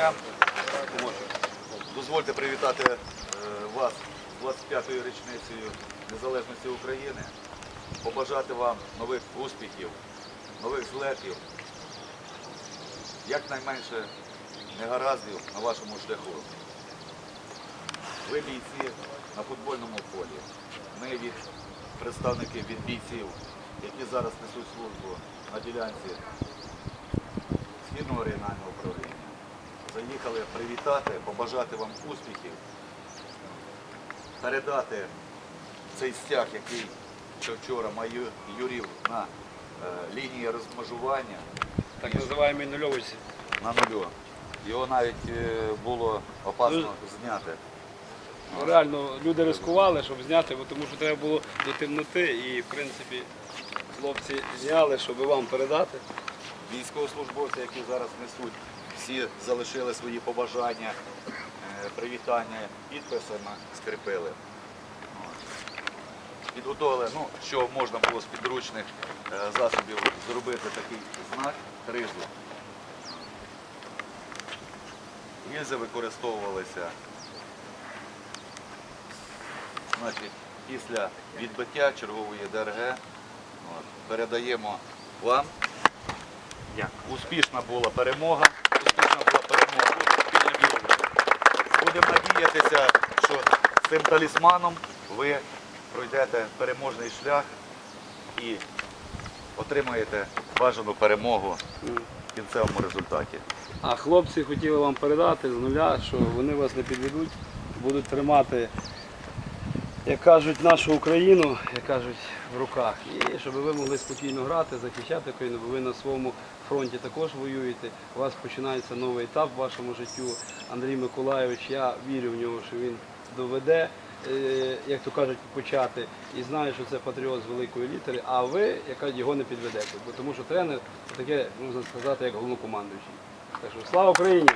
дня. Дозвольте привітати е, вас 25-ю річницею Незалежності України, побажати вам нових успіхів, нових злетів, якнайменше негараздів на вашому шляху. Ви бійці на футбольному полі. Ми від представників від бійців, які зараз несуть службу на ділянці Східного регіонального управління. Заїхали привітати, побажати вам успіхів, передати цей стяг, який ще вчора майорів на е, лінії розмежування Так називаємо нульовиці. на нулю. Його навіть е, було опасно Дуже- зняти. Ну, Реально люди ризикували, щоб зняти, бо тому що треба було до темноти і в принципі хлопці зняли, щоб вам передати. Військовослужбовці, які зараз несуть, всі залишили свої побажання, е, привітання підписами, скріпили. От. Підготовили, ну, що можна було з підручних е, засобів зробити такий знак тризу. Гільзи використовувалися. Значить, після відбиття чергової ДРГ передаємо вам Успішна була перемога. Успішна була перемога. Будемо надіятися, що цим талісманом ви пройдете переможний шлях і отримаєте бажану перемогу в кінцевому результаті. А хлопці хотіли вам передати з нуля, що вони вас не підведуть, будуть тримати, як кажуть, нашу Україну, як кажуть, в руках. І щоб ви могли спокійно грати, захищати Україну, бо ви на своєму фронті також воюєте. У вас починається новий етап в вашому життю. Андрій Миколайович, я вірю в нього, що він доведе, е, як то кажуть, почати. І знаю, що це патріот з великої літери, а ви, яка його не підведете. Бо тому що тренер таке, можна сказати, як головнокомандуючий. Так що слава Україні!